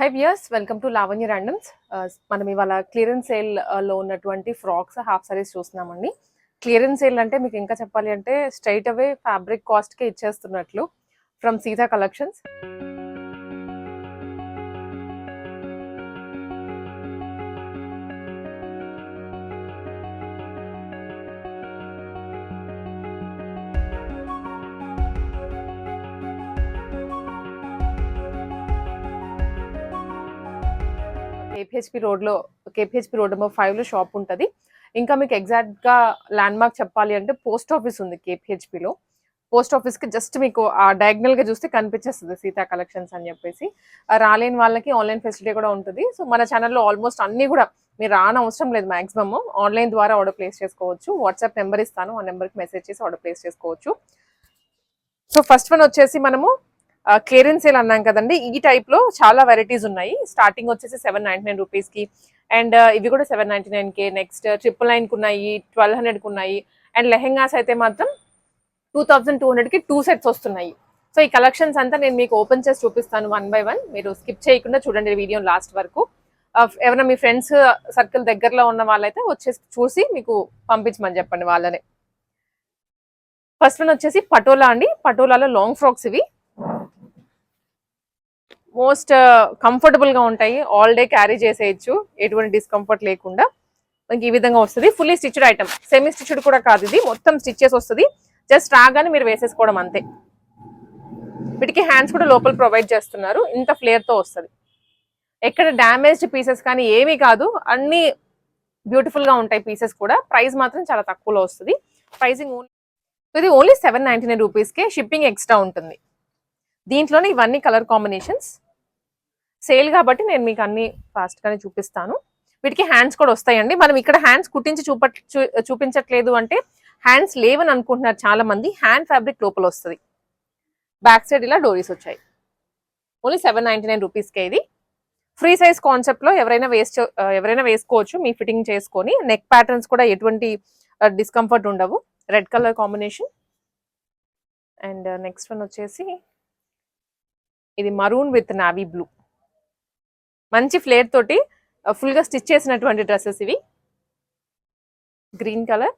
Hi viewers welcome to Lavanya randoms మనం ఇవాళ clearance sale uh, లో ఉన్నటువంటి ఫ్రాక్స్ హాఫ్ సారీస్ చూస్తున్నామండి. క్లియరెన్స్ సేల్ అంటే మీకు ఇంకా చెప్పాలి అంటే స్ట్రైట్ అవే ఫ్యాబ్రిక్ కాస్ట్కే ఇచ్చేస్తున్నట్లు ఫ్రమ్ సీతా కలెక్షన్స్ కేపిహెచ్పి రోడ్లో కేపిహెచ్పి రోడ్ నెంబర్ ఫైవ్లో షాప్ ఉంటుంది. ఇంకా మీకు ఎగ్జాక్ట్గా ల్యాండ్ మార్క్ చెప్పాలి అంటే పోస్ట్ ఆఫీస్ ఉంది కేపిహెచ్పిలో పోస్ట్ ఆఫీస్కి జస్ట్ మీకు ఆ డయాగ్నల్గా చూస్తే కనిపించేస్తుంది సీతా కలెక్షన్స్ అని చెప్పేసి. రాలేని వాళ్ళకి ఆన్లైన్ ఫెసిలిటీ కూడా ఉంటుంది. సో మన ఛానల్లో ఆల్మోస్ట్ అన్నీ కూడా మీరు రానవసరం అవసరం లేదు మాక్సిమమ్. ఆన్లైన్ ద్వారా ఆర్డర్ ప్లేస్ చేసుకోవచ్చు. వాట్సాప్ నెంబర్ ఇస్తాను. ఆ నెంబర్కి మెసేజ్ చేసి ఆర్డర్ ప్లేస్ చేసుకోవచ్చు. సో ఫస్ట్ వన్ వచ్చేసి మనము క్లియరెన్స్ సేల్ అన్నాం కదండి ఈ టైప్లో చాలా వెరైటీస్ ఉన్నాయి. స్టార్టింగ్ వచ్చేసి సెవెన్ నైన్టీ నైన్ రూపీస్కి అండ్ ఇవి కూడా సెవెన్ నైన్టీ నైన్కి నెక్స్ట్ ట్రిపుల్ నైన్కి ఉన్నాయి ట్వెల్వ్ హండ్రెడ్కి ఉన్నాయి అండ్ లెహెంగాస్ అయితే మాత్రం టూ థౌసండ్ టూ హండ్రెడ్కి టూ సెట్స్ వస్తున్నాయి. సో ఈ కలెక్షన్స్ అంతా నేను మీకు ఓపెన్ చేసి చూపిస్తాను వన్ బై వన్ మీరు స్కిప్ చేయకుండా చూడండి వీడియో లాస్ట్ వరకు. ఎవరైనా మీ ఫ్రెండ్స్ సర్కిల్ దగ్గరలో ఉన్న వాళ్ళైతే వచ్చేసి చూసి మీకు పంపించమని చెప్పండి వాళ్ళని. ఫస్ట్ వన్ వచ్చేసి పటోలా అండి. పటోలాలో లాంగ్ ఫ్రాక్స్ ఇవి. మోస్ట్ కంఫర్టబుల్గా ఉంటాయి. ఆల్ డే క్యారీ చేసేయచ్చు. ఎటువంటి డిస్కంఫర్ట్ లేకుండా. మనకి ఈ విధంగా వస్తుంది. Fully stitched item semi stitched కూడా కాదు ఇది. మొత్తం స్టిచ్చెస్ వస్తుంది. జస్ట్ రాగానే మీరు వేసేసుకోవడం అంతే. వీటికి హ్యాండ్స్ కూడా లోపల ప్రొవైడ్ చేస్తున్నారు. ఇంత ఫ్లేర్తో వస్తుంది. ఎక్కడ డ్యామేజ్డ్ పీసెస్ కానీ ఏమీ కాదు. అన్ని బ్యూటిఫుల్గా ఉంటాయి పీసెస్ కూడా. ప్రైస్ మాత్రం చాలా తక్కువలో వస్తుంది. ప్రైసింగ్ ఇది ఓన్లీ సెవెన్ నైంటీ నైన్ రూపీస్కే షిప్పింగ్ ఎక్స్ట్రా ఉంటుంది. దీంట్లోనే ఇవన్నీ కలర్ కాంబినేషన్స్ సేల్ కాబట్టి నేను మీకు అన్ని ఫాస్ట్గానే చూపిస్తాను. వీటికి హ్యాండ్స్ కూడా వస్తాయండి. మనం ఇక్కడ హ్యాండ్స్ కుట్టించి చూప చూ- చూపించట్లేదు అంటే హ్యాండ్స్ లేవని అనుకుంటున్నారు చాలా మంది హ్యాండ్ ఫ్యాబ్రిక్ లోపల వస్తుంది. బ్యాక్ సైడ్ ఇలా డోరీస్ వచ్చాయి. ఓన్లీ సెవెన్ నైన్టీ నైన్ రూపీస్కే ఇది. ఫ్రీ సైజ్ కాన్సెప్ట్లో ఎవరైనా వేస్ట్ ఎవరైనా వేసుకోవచ్చు. మీ ఫిట్టింగ్ చేసుకొని నెక్ ప్యాటర్న్స్ కూడా ఎటువంటి డిస్కంఫర్ట్ ఉండవు. Red colour combination and next one వచ్చేసి ఇది మరూన్ విత్ నావీ బ్లూ మంచి ఫ్లేర్ తోటి ఫుల్గా స్టిచ్ చేసినటువంటి డ్రెస్సెస్ ఇవి. Green colour.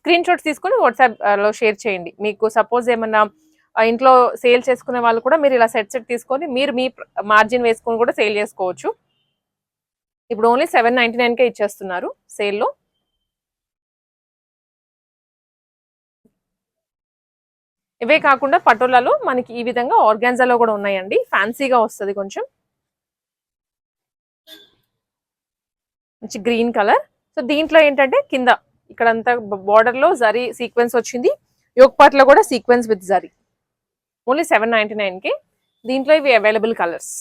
స్క్రీన్ షాట్స్ తీసుకొని వాట్సాప్లో షేర్ చేయండి. మీకు సపోజ్ ఏమన్నా ఇంట్లో సేల్ చేసుకునే వాళ్ళు కూడా మీరు ఇలా సెట్ సెట్ తీసుకొని మీరు మీ మార్జిన్ వేసుకొని కూడా సేల్ చేసుకోవచ్చు. ఇప్పుడు ఓన్లీ సెవెన్ నైన్టీ నైన్కే ఇచ్చేస్తున్నారు సేల్లో. ఇవే కాకుండా పటోలాలో మనకి ఈ విధంగా ఆర్గాన్జాలో కూడా ఉన్నాయండి. ఫ్యాన్సీగా వస్తుంది కొంచెం. మంచి గ్రీన్ కలర్. సో దీంట్లో ఏంటంటే కింద ఇక్కడంతా బార్డర్లో జరీ సీక్వెన్స్ వచ్చింది. యోగ్ పార్ట్లో కూడా sequence with zari. Only seven ninety nine దీంట్లో ఇవి అవైలబుల్ కలర్స్.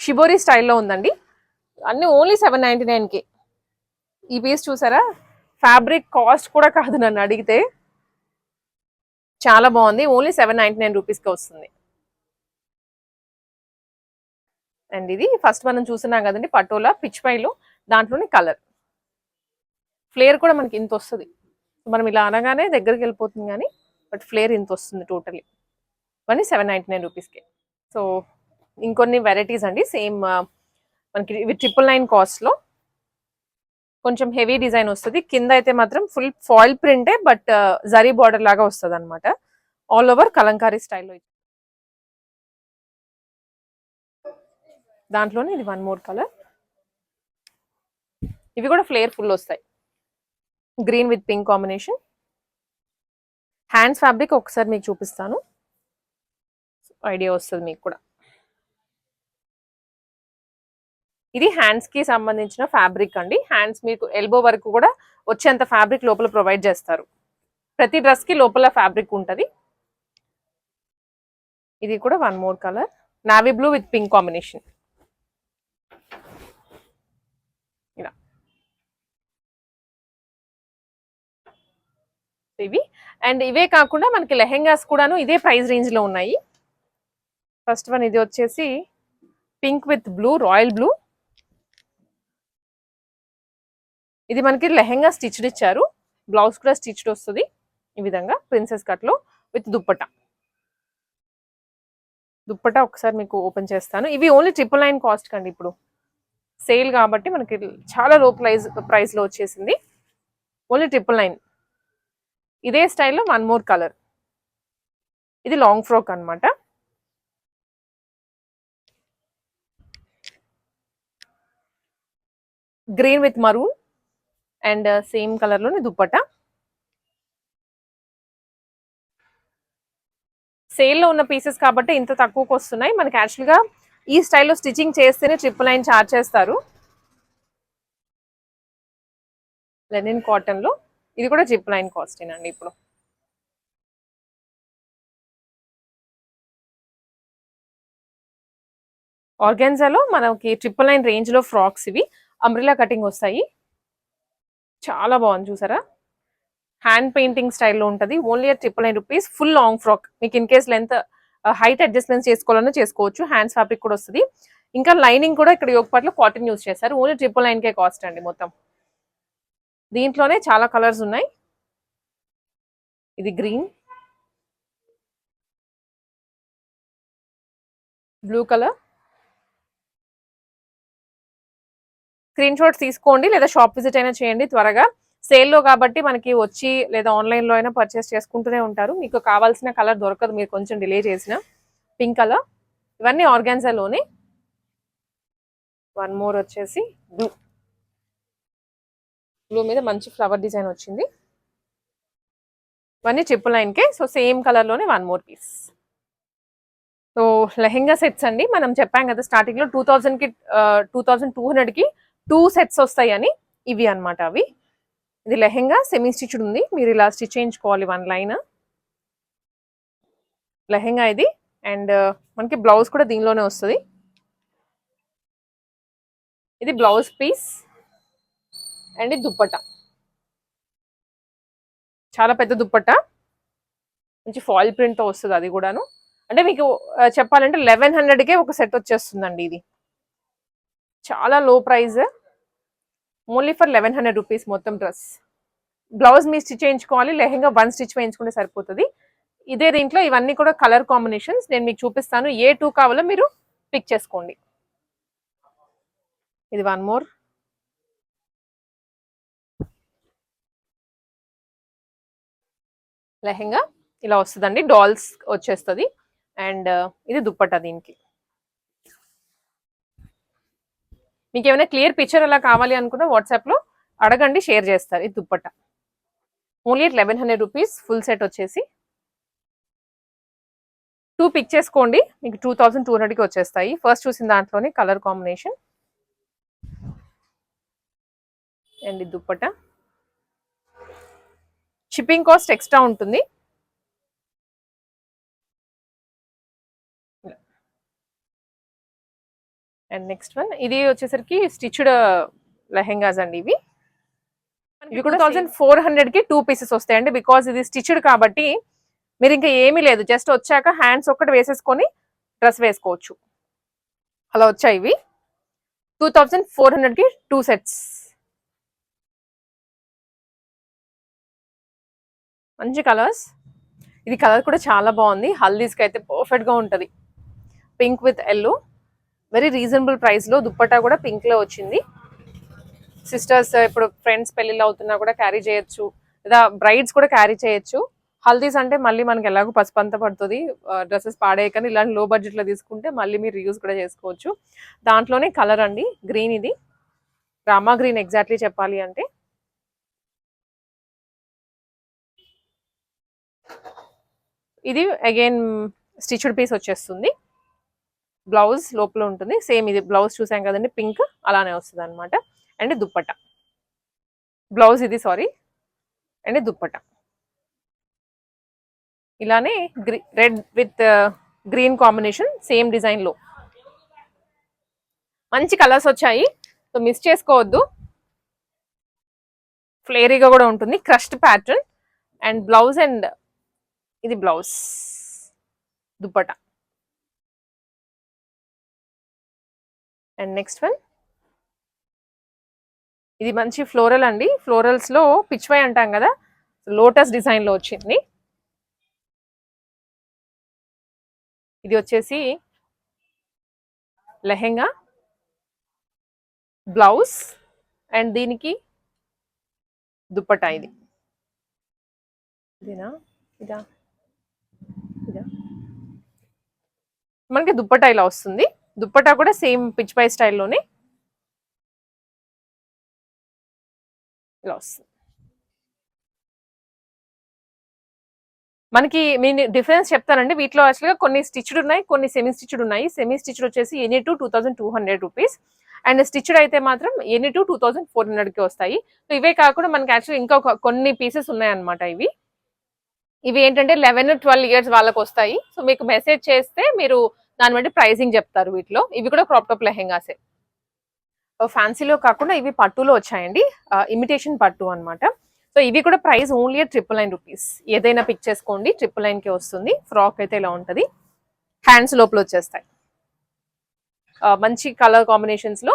షిబోరీ స్టైల్లో ఉందండి. అన్ని ఓన్లీ సెవెన్ నైన్టీ నైన్కి ఈ పీస్ చూసారా? ఫ్యాబ్రిక్ కాస్ట్ కూడా కాదు నన్ను అడిగితే. చాలా బాగుంది. ఓన్లీ సెవెన్ నైన్టీ నైన్ రూపీస్కి వస్తుంది. అండ్ ఇది ఫస్ట్ మనం చూస్తున్నాం కదండి పటోలా పిచ్ పైలో దాంట్లోనే కలర్. ఫ్లేర్ కూడా మనకి ఇంత వస్తుంది. మనం ఇలా అనగానే దగ్గరికి వెళ్ళిపోతుంది కానీ బట్ ఫ్లేర్ ఇంత వస్తుంది టోటలీ. ఇవన్నీ సెవెన్ నైంటీ నైన్ రూపీస్కి. సో ఇంకొన్ని వెరైటీస్ అండి. సేమ్ మనకి ఇవి ట్రిపుల్ నైన్ కాస్ట్లో కొంచెం హెవీ డిజైన్ వస్తుంది. కింద అయితే మాత్రం ఫుల్ ఫాయిల్ ప్రింటే బట్ జరీ బార్డర్ లాగా వస్తుంది అనమాట ఆల్ ఓవర్ కలంకారీ స్టైల్లో దాంట్లోనే ఇది వన్ మోర్ కలర్. ఇవి కూడా ఫ్లేర్ ఫుల్ వస్తాయి. Green with pink combination. Hands fabric ఒకసారి మీకు చూపిస్తాను. ఐడియా వస్తుంది మీకు కూడా. ఇది హ్యాండ్స్కి సంబంధించిన ఫ్యాబ్రిక్ అండి. హ్యాండ్స్ మీకు ఎల్బో వరకు కూడా వచ్చేంత ఫ్యాబ్రిక్ లోపల ప్రొవైడ్ చేస్తారు. ప్రతి డ్రెస్కి లోపల ఫ్యాబ్రిక్ ఉంటుంది. ఇది కూడా one more colour navy blue with pink combination ఇలా. ఇవి. అండ్ ఇవే కాకుండా మనకి లెహెంగాస్ కూడాను ఇదే ప్రైస్ రేంజ్లో ఉన్నాయి. ఫస్ట్ వన్ ఇది వచ్చేసి pink with blue royal blue ఇది మనకి లెహెంగా స్టిచ్డ్ ఇచ్చారు. బ్లౌజ్ కూడా స్టిచ్డ్ వస్తుంది. ఈ విధంగా ప్రిన్సెస్ కట్లో విత్ దుప్పట. దుప్పట ఒకసారి మీకు ఓపెన్ చేస్తాను. ఇవి ఓన్లీ ట్రిపుల్ నైన్ కాస్ట్ కండి ఇప్పుడు. సేల్ కాబట్టి మనకి చాలా లో ప్రైస్ ప్రైస్లో వచ్చేసింది. Only triple nine. ఇదే స్టైల్లో వన్ మోర్ కలర్. ఇది లాంగ్ ఫ్రాక్ అన్నమాట. Green with maroon. And uh, same కలర్లోని dupatta? సేల్లో ఉన్న పీసెస్ కాబట్టి ఇంత తక్కువకి వస్తున్నాయి. మనకి యాక్చువల్గా ఈ స్టైల్లో స్టిచ్చింగ్ చేస్తేనే ట్రిపుల్ నైన్ చార్జ్ చేస్తారు. లెనిన్ కాటన్లో ఇది కూడా ట్రిపుల్ నైన్ కాస్టేనండి ఇప్పుడు. ఆర్గాన్జాలో మనకి ట్రిపుల్ నైన్ రేంజ్లో ఫ్రాక్స్ ఇవి. అంబ్రిలా కటింగ్ వస్తాయి. చాలా బాగుంది చూసారా? హ్యాండ్ పెయింటింగ్ స్టైల్లో ఉంటుంది. Only triple nine rupees full long frock మీకు in case length height adjustment చేసుకోవాలన్నా చేసుకోవచ్చు. హ్యాండ్స్ ఫ్యాబ్రిక్ కూడా వస్తుంది. ఇంకా లైనింగ్ కూడా ఇక్కడ యోగపాట్లో కాటన్ యూస్ చేస్తారు. ఓన్లీ ట్రిపుల్ నైన్కే కాస్ట్ అండి మొత్తం. దీంట్లోనే చాలా కలర్స్ ఉన్నాయి. ఇది green blue colour screen shots తీసుకోండి లేదా షాప్ విజిట్ అయినా చేయండి త్వరగా. సేల్లో కాబట్టి మనకి వచ్చి లేదా ఆన్లైన్లో అయినా పర్చేస్ చేసుకుంటూనే ఉంటారు. మీకు కావాల్సిన కలర్ దొరకదు మీరు కొంచెం డిలే చేసిన. పింక్ కలర్ ఇవన్నీ ఆర్గాన్జాలోనే. వన్ మోర్ వచ్చేసి బ్లూ. బ్లూ మీద మంచి ఫ్లవర్ డిజైన్ వచ్చింది. ఇవన్నీ ట్రిపుల్ లైన్కే సో సేమ్ కలర్లోనే one more piece. So lehenga sets అండి. మనం చెప్పాం కదా స్టార్టింగ్లో టూ థౌజండ్కి టూ థౌజండ్ టూ హండ్రెడ్కి టూ సెట్స్ వస్తాయని ఇవి అనమాట అవి. ఇది లెహెంగా సెమీ స్టిచ్డ్ ఉంది. మీరు ఇలా స్టిచ్ చేయించుకోవాలి వన్ లైన్. లెహెంగా ఇది. అండ్ uh, మనకి బ్లౌజ్ కూడా దీనిలోనే వస్తుంది. ఇది బ్లౌజ్ పీస్. అండ్ ఇది దుప్పట. చాలా పెద్ద దుప్పట. మంచి ఫాయిల్ ప్రింట్తో వస్తుంది అది కూడాను. అంటే మీకు uh, చెప్పాలంటే లెవెన్ హండ్రెడ్కే ఒక సెట్ వచ్చేస్తుందండి ఇది. చాలా low price only for eleven hundred rupees మొత్తం డ్రెస్ బ్లౌజ్ మీ స్టిచ్ చేయించుకోవాలి లెహెంగా వన్ స్టిచ్ వేయించుకుంటే సరిపోతుంది. ఇదే దీంట్లో ఇవన్నీ కూడా కలర్ కాంబినేషన్స్ నేను మీకు చూపిస్తాను. ఏ టూ కావాలో మీరు పిక్ చేసుకోండి. ఇది వన్ మోర్ లెహెంగా ఇలా వస్తుందండి డాల్స్ వచ్చేస్తుంది. అండ్ uh, ఇది దుప్పట దీనికి. మీకు ఏమైనా క్లియర్ పిక్చర్ అలా కావాలి అనుకున్నా వాట్సాప్లో అడగండి షేర్ చేస్తారు ఇది dupatta. Only eleven hundred rupees full set వచ్చేసి. టూ పిక్ చేసుకోండి మీకు టూ థౌజండ్ టూ హండ్రెడ్కి వచ్చేస్తాయి. ఫస్ట్ చూసిన దాంట్లోనే కలర్ కాంబినేషన్. అండ్ ఇది షిప్పింగ్ కాస్ట్ ఎక్స్ట్రా ఉంటుంది. అండ్ నెక్స్ట్ వన్ ఇది వచ్చేసరికి స్టిచ్డ్ లెహెంగాస్ అండి ఇవి. ఇవి కూడా థౌసండ్ ఫోర్ హండ్రెడ్కి టూ పీసెస్ వస్తాయండి. బికాస్ ఇది స్టిచ్డ్ కాబట్టి మీరు ఇంకా ఏమీ లేదు. జస్ట్ వచ్చాక హ్యాండ్స్ ఒక్కటి వేసేసుకొని డ్రెస్ వేసుకోవచ్చు. అలా వచ్చాయి ఇవి. టూ థౌజండ్ ఫోర్ హండ్రెడ్కి టూ సెట్స్ మంచి కలర్స్ ఇది కలర్ కూడా చాలా బాగుంది. హల్దీస్కి అయితే పర్ఫెక్ట్గా ఉంటుంది. Pink with yellow very reasonable ప్రైస్లో దుప్పటా కూడా పింక్లో వచ్చింది. సిస్టర్స్ uh, ఇప్పుడు ఫ్రెండ్స్ పెళ్ళిళ్ళు అవుతున్నా కూడా క్యారీ చేయొచ్చు. లేదా బ్రైడ్స్ కూడా క్యారీ చేయొచ్చు. హల్దీస్ అంటే మళ్ళీ మనకి ఎలాగో పసుపంత పడుతుంది. Uh, డ్రెస్సెస్ పాడేయకని ఇలాంటి లో బడ్జెట్లో తీసుకుంటే మళ్ళీ మీరు యూజ్ కూడా చేసుకోవచ్చు. దాంట్లోనే కలర్ అండి. గ్రీన్ ఇది. రామా గ్రీన్ ఎగ్జాక్ట్లీ చెప్పాలి అంటే. ఇది అగైన్ స్టిచ్డ్ పీస్ వచ్చేస్తుంది. బ్లౌజ్ లోపల ఉంటుంది. సేమ్ ఇది బ్లౌజ్ చూసాం కదండి పింక్ అలానే వస్తుంది అనమాట అండ్ దుప్పట. బ్లౌజ్ ఇది సారీ. అండ్ దుప్పట. ఇలానే గ్రీ red with green combination same డిజైన్లో. మంచి కలర్స్ వచ్చాయి. సో మిస్ చేసుకోవద్దు. ఫ్లేరీగా కూడా ఉంటుంది. Crust pattern. And blouse and ఇది blouse. Dupatta. And next one ఇది మంచి ఫ్లోరల్ అండి. ఫ్లోరల్స్లో పిచ్వై అంటాం కదా? లోటస్ డిజైన్లో వచ్చింది. ఇది వచ్చేసి లెహెంగా బ్లౌజ్ అండ్ దీనికి దుప్పటా ఇది. ఇదేనా? ఇదా? ఇదా? మనకి దుప్పటా ఇలా వస్తుంది. దుప్పటా కూడా సేమ్ పిచ్ పై స్టైల్లోనే ఇలా వస్తుంది. మనకి నేను డిఫరెన్స్ చెప్తానండి. వీటిలో యాక్చువల్గా కొన్ని స్టిచ్డ్ ఉన్నాయి కొన్ని సెమీ స్టిచ్డ్ ఉన్నాయి. సెమీ స్టిచ్డ్ వచ్చేసి any two two thousand two hundred rupees. And stitched అయితే మాత్రం any two two thousand four హండ్రెడ్కి వస్తాయి. సో ఇవే కాకుండా మనకి యాక్చువల్గా ఇంకా కొన్ని పీసెస్ ఉన్నాయన్నమాట ఇవి. ఇవి ఏంటంటే లెవెన్ ట్వెల్వ్ ఇయర్స్ వాళ్ళకి వస్తాయి సో మీకు మెసేజ్ చేస్తే మీరు దాన్ని బట్టి ప్రైసింగ్ చెప్తారు వీటిలో. ఇవి కూడా క్రాప్ టాప్ లెహెంగాసే. ఫ్యాన్సీలో కాకుండా ఇవి పట్టులో వచ్చాయండి. ఇమిటేషన్ పట్టు అనమాట సో ఇవి కూడా price only triple nine rupees. ఏదైనా పిక్ చేసుకోండి ట్రిపుల్ నైన్కి వస్తుంది. ఫ్రాక్ అయితే ఇలా ఉంటుంది. హ్యాండ్స్ లోపల వచ్చేస్తాయి. మంచి కలర్ కాంబినేషన్స్లో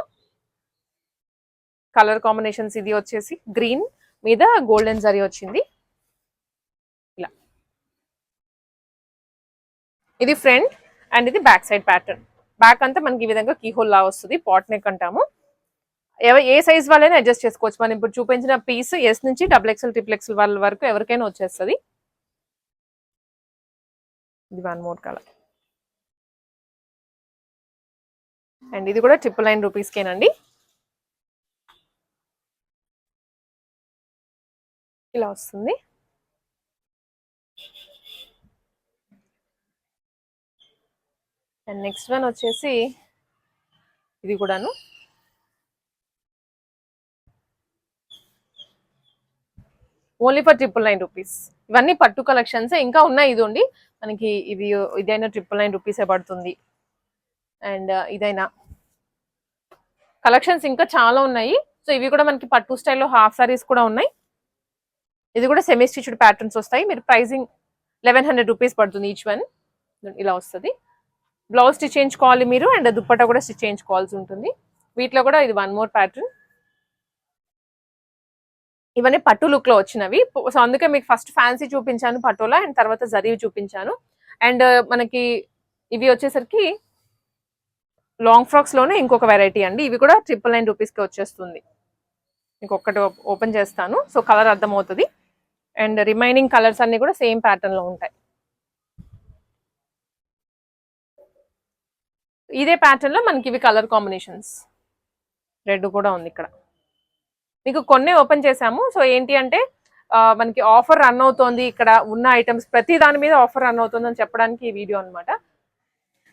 కలర్ కాంబినేషన్స్ ఇది వచ్చేసి గ్రీన్ మీద గోల్డెన్ జరీ వచ్చింది. ఇలా. ఇది ఫ్రంట్. అండ్ ఇది బ్యాక్ సైడ్ ప్యాటర్న్ బ్యాక్ అంతా మనకి ఈ విధంగా కీహోల్ లా వస్తుంది. పాట్ నెక్ అంటాము. ఏ సైజ్ వాళ్ళైనా అడ్జస్ట్ చేసుకోవచ్చు. మనం ఇప్పుడు చూపించిన పీస్ ఎస్ నుంచి డబుల్ ఎక్స్ఎల్ ట్రిపుల్ ఎక్స్ఎల్ వాళ్ళ వరకు ఎవరికైనా వచ్చేస్తుంది. ఇది వన్ మోర్ కలర్ అండ్ ఇది కూడా ట్రిపుల్ నైన్ రూపీస్కేనండి ఇలా వస్తుంది. అండ్ నెక్స్ట్ వన్ వచ్చేసి ఇది కూడాను. Only for triple nine rupees ఇవన్నీ పట్టు కలెక్షన్స్ ఇంకా ఉన్నాయి ఇది ఉండి మనకి ఇది ఇదైనా ట్రిపుల్ నైన్ రూపీసే పడుతుంది. అండ్ uh, ఇదైనా. కలెక్షన్స్ ఇంకా చాలా ఉన్నాయి. సో ఇవి కూడా మనకి పట్టు స్టైల్లో హాఫ్ సారీస్ కూడా ఉన్నాయి. ఇది కూడా సెమీ స్టిచ్డ్ ప్యాటర్న్స్ వస్తాయి. మీరు ప్రైసింగ్ లెవెన్ హండ్రెడ్ రూపీస్ పడుతుంది ఈచ్ వన్ ఇలా వస్తుంది. బ్లౌజ్ స్టిచ్ చేయించుకోవాలి మీరు అండ్ దుప్పట్ట కూడా స్టిచ్ చేయించుకోవాల్సి ఉంటుంది. వీటిలో కూడా ఇది వన్ మోర్ ప్యాటర్న్. ఇవన్నీ పట్టు లుక్లో వచ్చినవి. సో అందుకే మీకు ఫస్ట్ ఫ్యాన్సీ చూపించాను పట్టులో అండ్ తర్వాత జరీవి చూపించాను. అండ్ మనకి ఇవి వచ్చేసరికి లాంగ్ ఫ్రాక్స్లోనే ఇంకొక వెరైటీ అండి. ఇవి కూడా ట్రిపుల్ నైన్ రూపీస్కి వచ్చేస్తుంది. ఇంకొకటి ఓపెన్ చేస్తాను. సో కలర్ అర్థమవుతుంది. అండ్ రిమైనింగ్ కలర్స్ అన్ని కూడా సేమ్ ప్యాటర్న్లో ఉంటాయి. ఇదే ప్యాటర్న్లో మనకి ఇవి కలర్ కాంబినేషన్స్ రెడ్ కూడా ఉంది ఇక్కడ. మీకు కొన్ని ఓపెన్ చేసాము సో ఏంటి అంటే మనకి ఆఫర్ రన్ అవుతోంది. ఇక్కడ ఉన్న ఐటమ్స్ ప్రతి దాని మీద ఆఫర్ రన్ అవుతుంది అని చెప్పడానికి ఈ వీడియో అన్నమాట.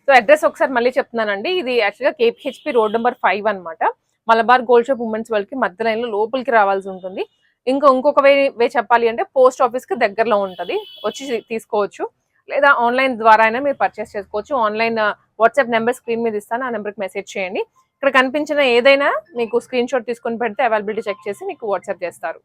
సో అడ్రస్ ఒకసారి మళ్ళీ చెప్తున్నానండి. ఇది యాక్చువల్గా కేపీహెచ్పి రోడ్ నెంబర్ ఫైవ్ అన్నమాట. మలబార్ గోల్డ్ షాప్ ఉమెన్స్ వాళ్ళకి మధ్య లైన్లో లోపలికి రావాల్సి ఉంటుంది. ఇంకా ఇంకొక వే వే చెప్పాలి అంటే పోస్ట్ ఆఫీస్కి దగ్గరలో ఉంటుంది. వచ్చి తీసుకోవచ్చు. లేదా ఆన్లైన్ ద్వారా అయినా మీరు పర్చేస్ చేసుకోవచ్చు. ఆన్లైన్ వాట్సాప్ నెంబర్ స్క్రీన్ మీద ఇస్తాను. ఆ నెంబర్కి మెసేజ్ చేయండి. ఇక్కడ కనిపించిన ఏదైనా మీకు స్క్రీన్ షాట్ తీసుకొని పెడితే అవైలబిలిటీ చెక్ చేసి మీకు వాట్సాప్ చేస్తారు.